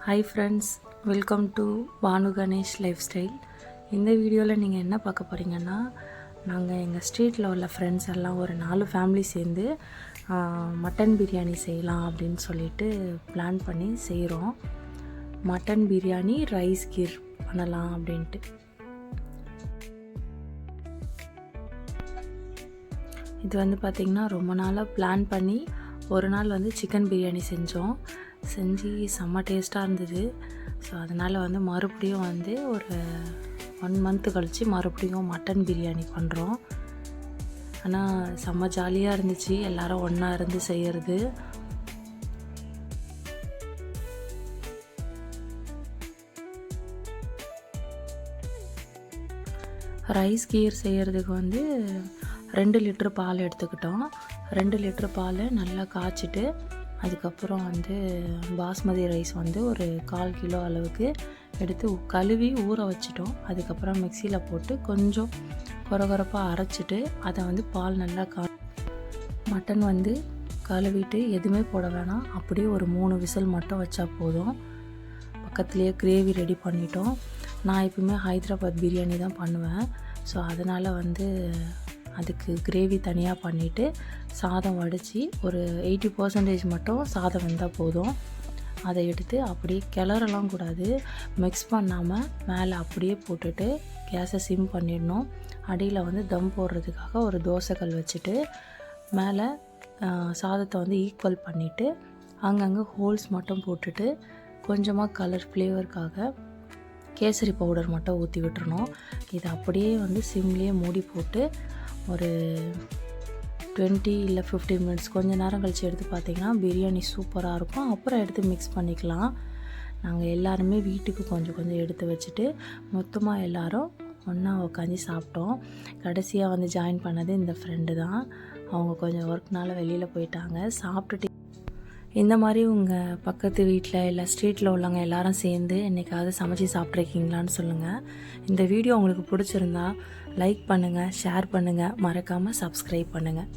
Hi friends welcome to Banu Ganesh lifestyle இந்த வீடியோவில் நீங்கள் என்ன பார்க்க போகிறீங்கன்னா நாங்கள் எங்கள் ஸ்ட்ரீட்டில் உள்ள ஃப்ரெண்ட்ஸ் எல்லாம் ஒரு நாலு ஃபேமிலி சேர்ந்து மட்டன் பிரியாணி செய்யலாம் அப்படின்னு சொல்லிட்டு பிளான் பண்ணி செய்கிறோம் மட்டன் பிரியாணி ரைஸ் கீர் பண்ணலாம் அப்படின்ட்டு. இது வந்து பார்த்திங்கன்னா ரொம்ப நாளாக பிளான் பண்ணி ஒரு நாள் வந்து சிக்கன் பிரியாணி செஞ்சோம். செஞ்சு செம்ம டேஸ்ட்டாக இருந்தது. ஸோ அதனால் வந்து மறுபடியும் வந்து ஒரு ஒன் மந்த்து கழித்து மறுபடியும் மட்டன் பிரியாணி பண்ணுறோம் ஆனால் செம்ம ஜாலியாக இருந்துச்சு. எல்லாரும் ஒன்றா இருந்து செய்கிறது ரைஸ் கீர் செய்கிறதுக்கு வந்து ரெண்டு லிட்ரு பால் எடுத்துக்கிட்டோம். ரெண்டு லிட்டர் பால் நல்லா காய்ச்சிட்டு அதுக்கப்புறம் வந்து பாஸ்மதி ரைஸ் வந்து ஒரு கால் கிலோ அளவுக்கு எடுத்து கழுவி ஊற வச்சிட்டோம். அதுக்கப்புறம் மிக்சியில் போட்டு கொஞ்சம் கொரகொரப்பாக அரைச்சிட்டு அதை வந்து பால் நல்லா கா மட்டன் வந்து கழுவிட்டு எதுவுமே போட வேணாம். அப்படியே ஒரு மூணு விசில் மட்டும் வச்சா போதும். பக்கத்துலேயே கிரேவி ரெடி பண்ணிட்டோம். நான் எப்பவுமே ஹைதராபாத் பிரியாணி தான் பண்ணுவேன். ஸோ அதனால் வந்து அதுக்கு கிரேவி தனியாக பண்ணிவிட்டு சாதம் வடித்து ஒரு எயிட்டி பர்சன்டேஜ் மட்டும் சாதம் வந்தால் போதும். அதை எடுத்து அப்படியே கிளறலாம் கூடாது. மிக்ஸ் பண்ணாமல் மேலே அப்படியே போட்டுட்டு கேஸை சிம் பண்ணிடணும். அடியில் வந்து தம் போடுறதுக்காக ஒரு தோசைக்கல் வச்சுட்டு மேலே சாதத்தை வந்து ஈக்குவல் பண்ணிவிட்டு அங்கங்கே ஹோல்ஸ் மட்டும் போட்டுட்டு கொஞ்சமாக கலர் ஃப்ளேவருக்காக கேசரி பவுடர் மட்டும் ஊற்றி விட்டுறணும். இதை அப்படியே வந்து சிம்லேயே மூடி போட்டு ஒரு டுவெண்ட்டி இல்லை 15 மினிட்ஸ் கொஞ்சம் நேரம் கழித்து எடுத்து பார்த்தீங்கன்னா பிரியாணி சூப்பராக இருக்கும். அப்புறம் எடுத்து மிக்ஸ் பண்ணிக்கலாம். நாங்கள் எல்லாருமே வீட்டுக்கு கொஞ்சம் கொஞ்சம் எடுத்து வச்சுட்டு மொத்தமாக எல்லோரும் ஒன்றா உட்காந்து சாப்பிட்டோம். கடைசியாக வந்து ஜாயின் பண்ணது இந்த ஃப்ரெண்டு தான். அவங்க கொஞ்சம் ஒர்க்னால வெளியில் போயிட்டாங்க. சாப்பிட்டுட்டு இந்த மாதிரி உங்கள் பக்கத்து வீட்டில் இல்லை ஸ்ட்ரீட்டில் உள்ளவங்க எல்லாரும் சேர்ந்து என்றைக்காவது சமைச்சு சாப்பிட்ருக்கீங்களான்னு சொல்லுங்கள் இந்த வீடியோ உங்களுக்கு பிடிச்சிருந்தா லைக் பண்ணுங்கள் ஷேர் பண்ணுங்கள் மறக்காமல் சப்ஸ்கிரைப் பண்ணுங்கள்